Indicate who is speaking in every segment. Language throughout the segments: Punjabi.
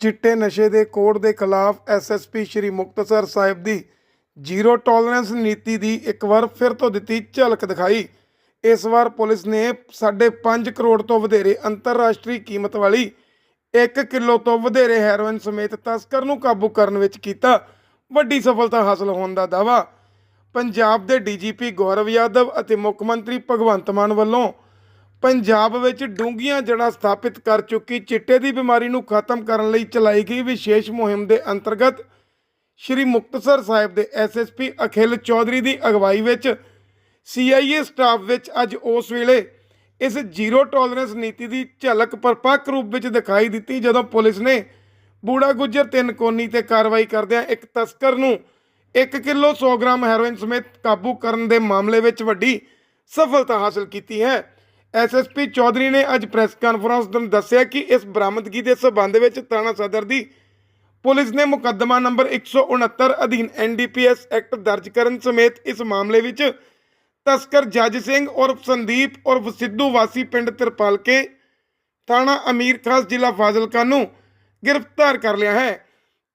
Speaker 1: ਚਿੱਟੇ ਨਸ਼ੇ ਦੇ ਕੋਡ ਦੇ ਖਿਲਾਫ ਐਸਐਸਪੀ ਸ਼੍ਰੀ ਮੁਕਤਸਰ ਸਾਹਿਬ ਦੀ ਜ਼ੀਰੋ ਟੋਲਰੈਂਸ ਨੀਤੀ ਦੀ ਇੱਕ ਵਾਰ ਫਿਰ ਤੋਂ ਦਿੱਤੀ ਝਲਕ ਦਿਖਾਈ। ਇਸ ਵਾਰ ਪੁਲਿਸ ਨੇ 5.5 ਕਰੋੜ ਤੋਂ ਵਧੇਰੇ ਅੰਤਰਰਾਸ਼ਟਰੀ ਕੀਮਤ ਵਾਲੀ 1 ਕਿਲੋ ਤੋਂ ਵਧੇਰੇ ਹੈਰੋਇਨ ਸਮੇਤ ਤਸਕਰ ਨੂੰ ਕਾਬੂ ਕਰਨ ਵਿੱਚ ਕੀਤਾ ਵੱਡੀ ਸਫਲਤਾ ਹਾਸਲ ਹੋਣ ਦਾ ਦਾਅਵਾ। ਪੰਜਾਬ ਦੇ ਡੀਜੀਪੀ ਗੌਰਵ ਯਾਦਵ ਅਤੇ ਮੁੱਖ ਮੰਤਰੀ ਭਗਵੰਤ ਮਾਨ ਵੱਲੋਂ ਪੰਜਾਬ ਵਿੱਚ ਡੂੰਘੀਆਂ ਜੜ੍ਹਾਂ ਸਥਾਪਿਤ ਕਰ ਚੁੱਕੀ, ਚਿੱਟੇ ਦੀ ਬਿਮਾਰੀ ਨੂੰ ਖਤਮ ਕਰਨ ਲਈ ਚਲਾਈ ਗਈ ਵਿਸ਼ੇਸ਼ ਮੁਹਿੰਮ ਦੇ ਅੰਤਰਗਤ ਸ਼੍ਰੀ ਮੁਕਤਸਰ ਸਾਹਿਬ ਦੇ ਐਸਐਸਪੀ ਅਖਿਲ ਚੌਧਰੀ ਦੀ ਅਗਵਾਈ ਵਿੱਚ ਸੀਆਈਏ ਸਟਾਫ ਵਿੱਚ ਅੱਜ ਉਸ ਵੇਲੇ ਇਸ ਜ਼ੀਰੋ ਟੋਲਰੈਂਸ ਨੀਤੀ ਦੀ ਝਲਕ ਪਰਪੱਕ ਰੂਪ ਵਿੱਚ ਦਿਖਾਈ ਦਿੱਤੀ, ਜਦੋਂ ਪੁਲਿਸ ਨੇ ਬੂੜਾ ਗੁੱਜਰ ਤਿੰਨ ਕੋਨੀ ਤੇ ਕਾਰਵਾਈ ਕਰਦਿਆਂ ਇੱਕ ਤਸਕਰ ਨੂੰ 1 ਕਿਲੋ 100 ਗ੍ਰਾਮ ਹੈਰੋਇਨ ਸਮੇਤ ਕਾਬੂ ਕਰਨ ਦੇ ਮਾਮਲੇ ਵਿੱਚ ਵੱਡੀ ਸਫਲਤਾ ਹਾਸਲ ਕੀਤੀ ਹੈ। ਐਸਐਸਪੀ ਚੌਧਰੀ ਨੇ ਅੱਜ ਪ੍ਰੈਸ ਕਾਨਫਰੰਸ ਦੌਰਾਨ ਦੱਸਿਆ ਕਿ ਇਸ ਬਰਾਮਦਗੀ ਦੇ ਸਬੰਧ ਵਿੱਚ ਥਾਣਾ ਸਦਰ ਦੀ ਪੁਲਿਸ ਨੇ ਮੁਕੱਦਮਾ ਨੰਬਰ 169 ਅਧੀਨ ਐਨਡੀਪੀਐਸ ਐਕਟ ਦਰਜ ਕਰਨ ਸਮੇਤ ਇਸ ਮਾਮਲੇ ਵਿੱਚ ਤਸਕਰ ਜੱਜ ਸਿੰਘ ਉਰਫ ਸੰਦੀਪ ਉਰਫ ਸਿੱਧੂ ਵਾਸੀ ਪਿੰਡ ਤਿਰਪਾਲਕੇ ਥਾਣਾ ਅਮੀਰ ਖਾਸ ਜ਼ਿਲ੍ਹਾ ਫਾਜ਼ਿਲਕਾ ਨੂੰ ਗ੍ਰਿਫਤਾਰ ਕਰ ਲਿਆ ਹੈ।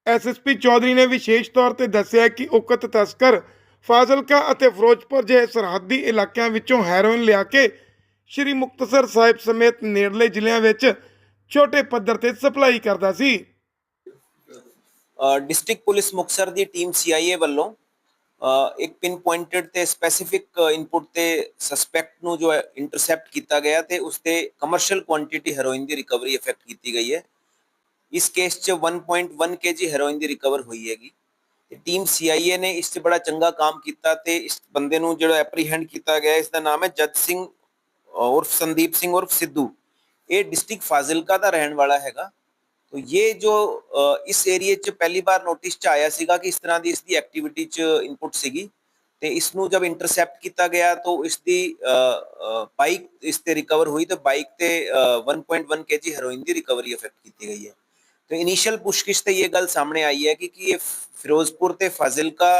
Speaker 1: ਐਸਐਸਪੀ ਚੌਧਰੀ ਨੇ ਵਿਸ਼ੇਸ਼ ਤੌਰ ਤੇ ਦੱਸਿਆ ਕਿ ਉਕਤ ਤਸਕਰ ਫਾਜ਼ਿਲਕਾ ਅਤੇ ਫਿਰੋਜ਼ਪੁਰ ਜਿਹੇ ਸਰਹੱਦੀ ਇਲਾਕਿਆਂ ਵਿੱਚੋਂ ਹੈਰੋਇਨ ਲਿਆ ਕੇ ਸ਼੍ਰੀ ਮੁਕਤਸਰ ਸਾਹਿਬ ਸਮੇਤ ਨੇੜਲੇ ਜ਼ਿਲ੍ਹਿਆਂ ਵਿੱਚ ਛੋਟੇ ਪੱਧਰ ਤੇ ਸਪਲਾਈ ਕਰਦਾ ਸੀ।
Speaker 2: ਡਿਸਟ੍ਰਿਕਟ ਪੁਲਿਸ ਮੁਕਤਸਰ ਦੀ ਟੀਮ ਸੀਆਈਏ ਵੱਲੋਂ ਇੱਕ ਪਿਨ ਪੁਆਇੰਟਡ ਤੇ ਸਪੈਸੀਫਿਕ ਇਨਪੁਟ ਤੇ ਸਸਪੈਕਟ ਨੂੰ ਜੋ ਇੰਟਰਸੈਪਟ ਕੀਤਾ ਗਿਆ ਤੇ ਉਸ ਤੇ ਕਮਰਸ਼ੀਅਲ ਕੁਆਂਟੀਟੀ ਹੈਰੋਇਨ ਦੀ ਰਿਕਵਰੀ ਇਫੈਕਟ ਕੀਤੀ ਗਈ ਹੈ। ਇਸ ਕੇਸ 'ਚ 1.1 ਕੇਜੀ ਹੈਰੋਇਨ ਦੀ ਰਿਕਵਰ ਹੋਈ ਹੈਗੀ। ਤੇ ਟੀਮ ਸੀਆਈਏ ਨੇ ਇਸ 'ਚ ਬੜਾ ਚੰਗਾ ਕੰਮ ਕੀਤਾ ਤੇ ਇਸ ਬੰਦੇ ਨੂੰ ਜਿਹੜਾ ਐਪਰੀਹੈਂਡ ਕੀਤਾ ਗਿਆ, ਇਸ ਦਾ ਨਾਮ ਹੈ ਜੱਜ ਸਿੰਘ ਉਰਫ ਸੰਦੀਪ ਸਿੰਘ ਉਰਫ ਸਿੱਧੂ ਇਹ ਡਿਸਟ੍ਰਿਕਟ ਫਾਜ਼ਿਲਕਾ ਦਾ ਰਹਿਣ ਵਾਲਾ ਹੈਗਾ तो ये जो अ, इस एरिए ਚ ਪਹਿਲੀ ਵਾਰ ਨੋਟਿਸ ਚ ਆਇਆ ਸੀਗਾ ਕਿ ਇਸ ਤਰ੍ਹਾਂ ਦੀ ਇਸ ਦੀ ਐਕਟੀਵਿਟੀ ਚ ਇਨਪੁਟ ਸੀਗੀ ਤੇ ਇਸ ਨੂੰ ਜਦ ਇੰਟਰਸੈਪਟ ਕੀਤਾ ਗਿਆ ਤਾਂ ਇਸ ਦੀ ਬਾਈਕ ਇਸ ਤੇ ਰਿਕਵਰ ਹੋਈ ਤੇ ਬਾਈਕ ਤੇ ਅ, 1.1 ਕੇਜੀ ਹੈਰੋਇਨ ਦੀ ਰਿਕਵਰੀ ਇਫੈਕਟ ਕੀਤੀ ਗਈ ਹੈ तो इनिशियल पुछगिछ ਤੇ ਇਹ ਗੱਲ ਸਾਹਮਣੇ ਆਈ ਹੈ ਕਿ ਕਿ ਇਹ ਫਿਰੋਜ਼ਪੁਰ ਤੇ ਫਾਜ਼ਿਲਕਾ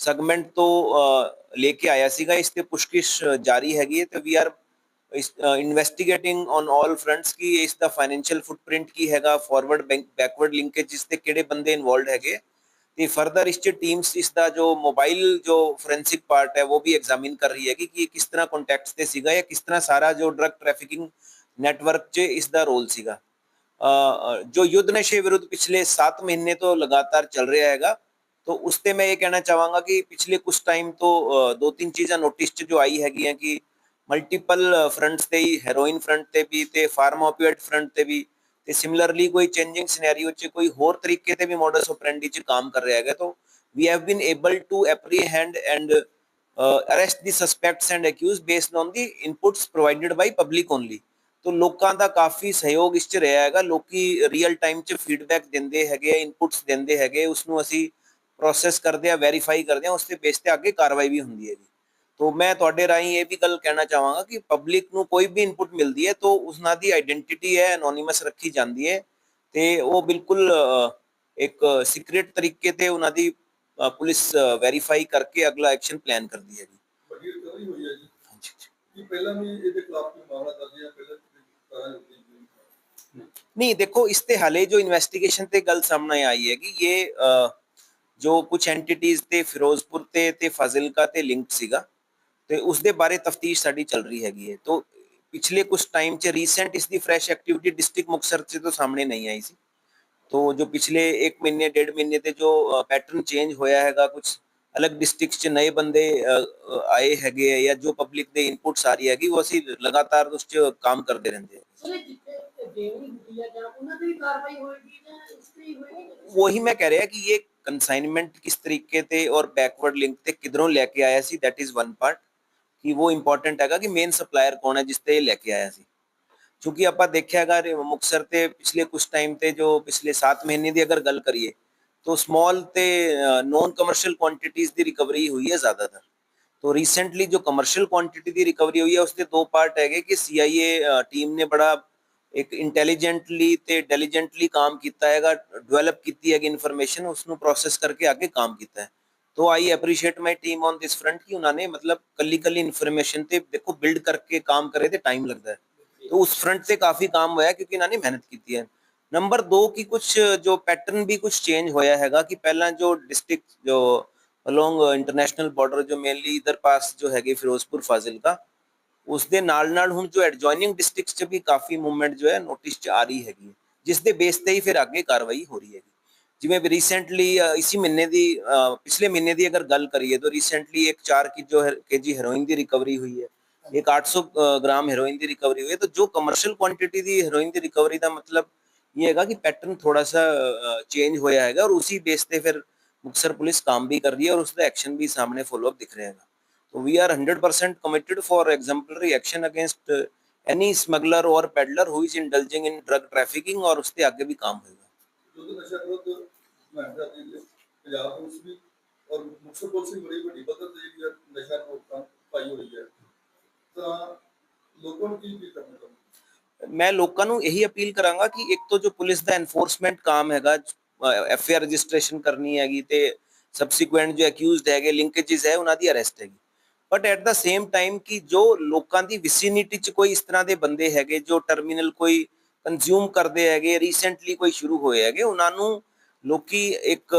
Speaker 2: ਸੈਗਮੈਂਟ ਤੋਂ ਅ, ਲੈ ਕੇ ਆਇਆ ਸੀਗਾ ਇਸ ਤੇ ਪੁਛਗਿਛ ਜਾਰੀ ਹੈਗੀ ਹੈ ਤੇ we are investigating on all ਫਰੰਟਸ ਕੀ ਇਸ ਦਾ ਫਾਈਨੈਂਸ਼ੀਅਲ ਫੁੱਟਪ੍ਰਿੰਟ ਕੀ ਹੈਗਾ ਫਾਰਵਰਡ ਬੈਕਵਰਡ ਲਿੰਕੇਜ ਇਸ ਤੇ ਕਿਹੜੇ ਬੰਦੇ ਇਨਵੋਲਡ ਹੈਗੇ ਤੇ ਫਰਦਰ ਇਸ ਚ ਟੀਮਸ ਇਸ ਦਾ ਜੋ ਮੋਬਾਈਲ ਜੋ ਫੋਰੈਂਸਿਕ ਪਾਰਟ ਹੈ ਉਹ ਵੀ ਐਗਜ਼ਾਮਿਨ ਕਰ ਰਹੀ ਹੈ ਕਿ ਇਹ ਕਿਸ ਤਰ੍ਹਾਂ ਕੰਟੈਕਟਸ ਤੇ ਸੀਗਾ ਜਾਂ ਕਿਸ ਤਰ੍ਹਾਂ ਸਾਰਾ ਜੋ ਡਰਗ ਟ੍ਰੈਫਿਕਿੰਗ ਨੈਟਵਰਕ 'ਚ ਇਸ ਦਾ ਰੋਲ ਸੀਗਾ ਅ, ਜੋ ਯੁੱਧ ਨਸ਼ੇ ਵਿਰੁੱਧ ਪਿਛਲੇ 7 ਮਹੀਨੇ ਤੋਂ ਲਗਾਤਾਰ ਚੱਲ ਰਿਹਾ ਹੈਗਾ तो उस पे मैं ये कहना चाहूंगा कि पिछले कुछ टाइम तो अ, दो तीन चीज़ां नोटिस च जो आई हैगी कि ਮਲਟੀਪਲ ਫਰੰਟਸ uh, ਤੇ ਹੀ ਹੈਰੋਇਨ ਫਰੰਟ ਤੇ ਵੀ ਤੇ ਫਾਰਮਾ ਓਪੀਓਇਡ ਫਰੰਟ ਤੇ ਵੀ ਤੇ ਸਿਮਿਲਰਲੀ ਕੋਈ ਚੇਂਜਿੰਗ ਸਿਨੈਰੀਓ ਚ ਕੋਈ ਹੋਰ ਤਰੀਕੇ ਤੇ ਵੀ ਮੋਡਸ ਆਪਰੈਂਡੀ ਚ ਕੰਮ ਕਰ ਰਿਹਾ ਹੈਗਾ, ਤਾਂ we have been able to apprehend and arrest the suspects and accused based on the inputs provided by public only ਤੋ ਲੋਕਾਂ ਦਾ ਕਾਫੀ ਸਹਿਯੋਗ ਇਸ ਚ ਰਿਹਾ ਹੈਗਾ, ਲੋਕੀ ਰੀਅਲ ਟਾਈਮ ਚ ਫੀਡਬੈਕ ਦਿੰਦੇ ਹੈਗੇ ਇਨਪੁਟਸ ਦਿੰਦੇ ਹੈਗੇ ਉਸ ਨੂੰ ਅਸੀਂ ਪ੍ਰੋਸੈਸ ਕਰਦੇ ਆ ਵੈਰੀਫਾਈ ਕਰਦੇ ਆ, ਉਸ ਤੇ ਬੇਸ ਤੇ ਅੱਗੇ ਕਾਰਵਾਈ ਵੀ ਹੁੰਦੀ ਹੈਗੀ। ਤੋ ਮੈਂ ਤੁਹਾਡੇ ਰਾਹੀਂ ਇਹ ਵੀ ਗੱਲ ਕਹਿਣਾ ਚਾਹਾਂਗਾ ਕਿ ਪਬਲਿਕ ਨੂੰ ਕੋਈ ਵੀ ਇਨਪੁਟ ਮਿਲਦੀ ਹੈ ਤੋ ਉਸਨਾਂ ਦੀ ਆਇਡੈਂਟੀਟੀ ਹੈ ਐਨੋਨਿਮਸ ਰੱਖੀ ਜਾਂਦੀ ਹੈ ਤੇ ਉਹ ਬਿਲਕੁਲ ਇੱਕ ਸੀਕ੍ਰੀਟ ਤਰੀਕੇ ਤੇ ਉਹਨਾਂ ਦੀ ਪੁਲਿਸ ਵੈਰੀਫਾਈ ਕਰਕੇ ਅਗਲਾ ਐਕਸ਼ਨ ਪਲਾਨ ਕਰਦੀ ਹੈ ਜੀ।
Speaker 3: ਵੱਡੀ ਰਿਕਵਰੀ ਹੋਈ ਹੈ ਜੀ
Speaker 2: ਹਾਂਜੀ ਜੀ
Speaker 3: ਪਹਿਲਾਂ ਵੀ ਇਹਦੇ ਖਿਲਾਫ ਕੋਈ ਮਾਮਲਾ ਦਰਜ ਹੈ ਪਹਿਲਾਂ
Speaker 2: ਨਹੀਂ ਦੇਖੋ ਇਸ ਤੇ ਹਲੇ ਜੋ ਇਨਵੈਸਟੀਗੇਸ਼ਨ ਤੇ ਗੱਲ ਸਾਹਮਣੇ ਆਈ ਹੈ ਕਿ ਇਹ ਜੋ ਕੁਝ ਐਂਟੀਟੀਜ਼ ਤੇ ਫਿਰੋਜ਼ਪੁਰ ਤੇ ਤੇ ਫਾਜ਼ਿਲਕਾ ਤੇ ਲਿੰਕ ਸੀਗਾ ਤੇ ਉਸ ਦੇ ਬਾਰੇ ਤਫਤੀਸ਼ ਸਾਡੀ ਚੱਲ ਰਹੀ ਹੈਗੀ ਹੈ ਤੋਂ ਪਿਛਲੇ ਕੁਝ ਟਾਈਮ ਚ ਰੀਸੈਂਟ ਇਸ ਦੀ ਫਰੈਸ਼ ਐਕਟੀਵਿਟੀ ਡਿਸਟ੍ਰਿਕਟ ਮੁਕਤਸਰ ਚ ਤੋਂ ਸਾਹਮਣੇ ਨਹੀਂ ਆਈ ਸੀ तो जो पिछले एक महीने डेढ़ महीने ते जो पैटर्न चेंज होया हैगा कुछ अलग डिस्ट्रिक्ट ਚ ਨਏ ਬੰਦੇ ਅ, ਅ, ਆਏ ਹੈਗੇ ਆ ਜਾਂ ਜੋ ਪਬਲਿਕ ਦੇ ਇਨਪੁਟਸ ਆ ਰਹੀ ਹੈਗੀ ਉਹ ਅਸੀਂ ਲਗਾਤਾਰ ਉਸ ਚ ਕੰਮ ਕਰਦੇ ਰਹਿੰਦੇ ਹਾਂ
Speaker 4: ਸਰ ਇਹ ਜਿੱਥੇ ਦੇਣੀ ਹੁੰਦੀ ਹੈ ਜਾਂ ਉਹਨਾਂ ਦੀ ਵੀ ਕਾਰਵਾਈ ਹੋਏਗੀ ਜਾਂ ਇਸ ਤੇ ਹੀ ਹੋਏਗੀ
Speaker 2: वही मैं कह रहा कि ये कंसाइनमेंट किस तरीके ਤੇ ਔਰ ਬੈਕਵਰਡ ਲਿੰਕ ਤੇ ਕਿਧਰੋਂ ਲੈ ਕੇ ਆਇਆ ਸੀ ਦੈਟ ਇਜ਼ ਵਨ ਪਾਰਟ ਕਿ ਉਹ ਇੰਪੋਰਟੈਂਟ ਹੈਗਾ ਕਿ ਮੇਨ ਸਪਲਾਇਰ ਕੌਣ ਹੈ ਜਿਸ ਤੇ ਇਹ ਲੈ ਕੇ ਆਇਆ ਸੀ ਕਿਉਂਕਿ ਆਪਾਂ ਦੇਖਿਆ ਹੈਗਾ ਮੁਕਸਰ ਤੇ ਪਿਛਲੇ ਕੁਝ ਟਾਈਮ ਤੇ ਜੋ ਪਿਛਲੇ 7 ਮਹੀਨੇ ਦੀ ਅਗਰ ਗੱਲ ਕਰੀਏ तो स्मॉल ਤੇ नॉन कमर्शियल क्वांटिटीज ਦੀ ਰਿਕਵਰੀ ਹੋਈ ਹੈ ਜ਼ਿਆਦਾਤਰ तो रिसेंटली जो कमर्शियल क्वांटिटी ਦੀ ਰਿਕਵਰੀ ਹੋਈ ਹੈ ਉਸ ਦੇ ਦੋ ਪਾਰਟ ਹੈਗੇ ਕਿ ਸੀਆਈਏ ਟੀਮ ਨੇ ਬੜਾ ਇੱਕ ਇੰਟੈਲੀਜੈਂਟਲੀ ਤੇ ਡੈਲੀਜੈਂਟਲੀ ਕੰਮ ਕੀਤਾ ਹੈਗਾ ਡਿਵੈਲਪ ਕੀਤੀ ਹੈਗੀ ਇਨਫੋਰਮੇਸ਼ਨ ਉਸ ਨੂੰ ਪ੍ਰੋਸੈਸ ਕਰਕੇ ਅੱਗੇ ਕੰਮ ਕੀਤਾ ਹੈ तो I appreciate my team on this front कि उन्होंने मतलब कली कली इन्फॉर्मेशन ते देखो बिल्ड करके काम करे ते टाइम लगता है तो उस फ्रंट से काफी काम होया क्योंकि इन्होंने मेहनत की है ਨੰਬਰ 2 ਕੀ ਕੁਝ ਜੋ ਪੈਟਰਨ ਵੀ ਕੁਝ ਚੇਂਜ ਹੋਇਆ ਹੈਗਾ ਕਿ ਪਹਿਲਾਂ ਜੋ ਡਿਸਟ੍ਰਿਕਟ ਜੋ ਅਲੋਂਗ ਇੰਟਰਨੈਸ਼ਨਲ ਬਾਰਡਰ ਜੋ ਮੇਨਲੀ ਇਧਰ ਪਾਸ ਜੋ ਹੈਗੇ ਫਿਰੋਜ਼ਪੁਰ ਫਾਜ਼ਿਲਕਾ ਉਸ ਦੇ ਨਾਲ ਨਾਲ ਹੁਣ ਜੋ ਐਡਜੋਇਨਿੰਗ ਡਿਸਟ੍ਰਿਕਟਸ 'ਚ ਵੀ ਕਾਫੀ ਮੂਵਮੈਂਟ ਜੋ ਹੈ ਨੋਟਿਸ 'ਚ ਆ ਰਹੀ ਹੈਗੀ ਹੈ, ਜਿਸ ਦੇ ਬੇਸ ਤੇ ਹੀ ਫਿਰ ਅੱਗੇ ਕਾਰਵਾਈ ਹੋ ਰਹੀ ਹੈਗੀ ਜਿਵੇਂ ਵੀ ਰੀਸੈਂਟਲੀ ਇਸੀ ਮਹੀਨੇ ਦੀ ਅ, ਪਿਛਲੇ ਮਹੀਨੇ ਦੀ ਅਗਰ ਗੱਲ ਕਰੀਏ ਤਾਂ ਰੀਸੈਂਟਲੀ ਇੱਕ 4 की जो केजी हेरोइन ਦੀ ਰਿਕਵਰੀ ਹੋਈ ਹੈ ਇੱਕ 800 ਅ, ਗ੍ਰਾਮ ਹੈਰੋਇਨ ਦੀ ਰਿਕਵਰੀ ਹੋਈ ਹੈ ਤਾਂ ਜੋ ਕਮਰਸ਼ੀਅਲ ਕੁਆਂਟੀਟੀ ਦੀ ਹੈਰੋਇਨ ਦੀ ਰਿਕਵਰੀ ਦਾ ਮਤਲਬ ਇਹ ਹੈਗਾ ਕਿ ਪੈਟਰਨ ਥੋੜਾ सा चेंज होया हैगा और उसी बेस पे फिर मुक्तसर पुलिस काम भी कर रही है और उसका एक्शन भी सामने फॉलो अप दिख रहा है तो we are 100% committed for exemplary action against uh, any smuggler or peddler who is indulging in drug trafficking और उसके आगे भी काम होगा
Speaker 3: ਜਦੋਂ ਨਸ਼ਾ ਵਿਰੁੱਧ ਮੁਹਿੰਮ ਚੱਲਦੀ ਪੰਜਾਬ ਪੁਲਿਸ ਵੀ ਔਰ ਮੁਕਤਸਰ ਪੁਲਿਸ ਵੀ ਬੜੀ ਵੱਡੀ ਪੱਧਰ ਤੇ ਜਿਹੜੀ ਨਸ਼ਾ ਰੋਕਥਾਮ ਪਾਈ ਹੋਈ ਹੈ। ਤਾਂ ਲੋਕਾਂ ਨੂੰ ਕੀ ਕਰਨਾ ਚਾਹੁੰਦੇ
Speaker 2: ਮੈਂ ਲੋਕਾਂ ਨੂੰ ਇਹੀ ਅਪੀਲ ਕਰਾਂਗਾ ਕਿ ਇੱਕ ਤੋਂ ਜੋ ਪੁਲਿਸ ਦਾ ਐਨਫੋਰਸਮੈਂਟ ਕੰਮ ਹੈਗਾ ਐਫ ਆਰ ਰਜਿਸਟ੍ਰੇਸ਼ਨ ਕਰਨੀ ਹੈਗੀ ਤੇ ਸਬਸੀਕੁਐਂਟ ਜੋ ਅਕਿਊਜ਼ਡ ਹੈਗੇ ਲਿੰਕੇजेस ਹੈ, ਉਹਨਾਂ ਦੀ ਅਰੈਸਟ ਹੈਗੀ। But at the same time ਕਿ ਜੋ ਲੋਕਾਂ ਦੀ ਵਿਸਿਨਿਟੀ ਚ ਕੋਈ ਇਸ ਤਰ੍ਹਾਂ ਦੇ ਬੰਦੇ ਹੈਗੇ, ਜੋ ਟਰਮੀਨਲ ਕੋਈ ਕੰਜ਼ਿਊਮ ਕਰਦੇ ਹੈਗੇ ਰੀਸੈਂਟਲੀ ਕੋਈ ਸ਼ੁਰੂ ਹੋਏ ਹੈਗੇ, ਉਹਨਾਂ ਨੂੰ ਲੋਕੀ ਇੱਕ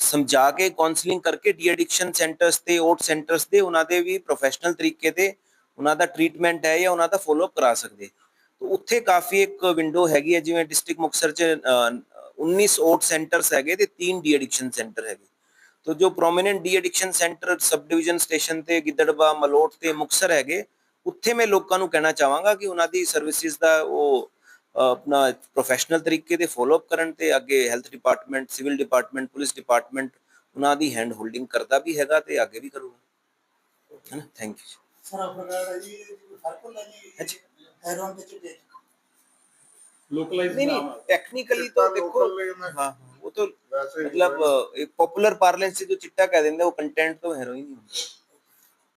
Speaker 2: ਸਮਝਾ ਕੇ ਕਾਉਂਸਲਿੰਗ ਕਰਕੇ ਡੀ ਐਡਿਕਸ਼ਨ ਸੈਂਟਰਸ ਤੇ ਓਟ ਸੈਂਟਰਸ ਦੇ ਉਹਨਾਂ ਦੇ ਵੀ ਪ੍ਰੋਫੈਸ਼ਨਲ ਤਰੀਕੇ ਤੇ ਉਹਨਾਂ ਦਾ ਟ੍ਰੀਟਮੈਂਟ ਹੈ ਜਾਂ ਉਹਨਾਂ ਦਾ ਫੋਲੋ ਅਪ ਕਰਾ ਸਕਦੇ। ਤਾਂ ਉੱਥੇ ਕਾਫੀ ਇੱਕ ਵਿੰਡੋ ਹੈਗੀ ਹੈ, ਜਿਵੇਂ ਡਿਸਟ੍ਰਿਕਟ ਮੁਕਤਸਰ ਚ 19 ਓਟ ਸੈਂਟਰਸ ਹੈਗੇ ਤੇ 3 ਡੀ ਐਡਿਕਸ਼ਨ ਸੈਂਟਰ ਹੈਗੇ। ਤੋ ਜੋ prominent de addiction centre sub division station ਤੇ ਗਿੱਦੜਬਾ ਮਲੋਟ ਤੇ ਮੁਕਤਸਰ ਹੈਗੇ, ਉੱਥੇ ਮੈਂ ਲੋਕਾਂ ਨੂੰ ਕਹਿਣਾ ਚਾਹਾਂਗਾ ਕਿ ਉਹਨਾਂ ਦੀ ਸਰਵਿਸਿਜ਼ ਦਾ ਉਹ ਆਪਣਾ ਪ੍ਰੋਫੈਸ਼ਨਲ ਤਰੀਕੇ ਤੇ ਫੋਲੋ ਅਪ ਕਰਨ ਤੇ ਅੱਗੇ health department civil department police department ਉਹਨਾਂ ਦੀ ਹੈਂਡ ਹੋਲਡਿੰਗ ਕਰਦਾ ਵੀ ਹੈਗਾ ਤੇ ਅੱਗੇ ਵੀ ਕਰੂਗਾ ਹੈ ਨਾ ਥੈਂਕ ਯੂ
Speaker 5: ਸਰ ਅਫਗਾਨ ਜੀ ਫਰਕ ਹੁੰਦਾ ਜੀ
Speaker 2: ਹਾਂਜੀ।
Speaker 5: ਹੈਰੋਨ ਵਿੱਚ ਤੇ
Speaker 6: ਲੋਕਲਾਈਜ਼
Speaker 2: नहीं नहीं टेक्निकली तो देखो हाँ हाँ, वो तो मतलब एक पॉपुलर पार्लेंस से जो चिट्टा कह देंगे वो कंटेंट तो हेरोइन ही होता है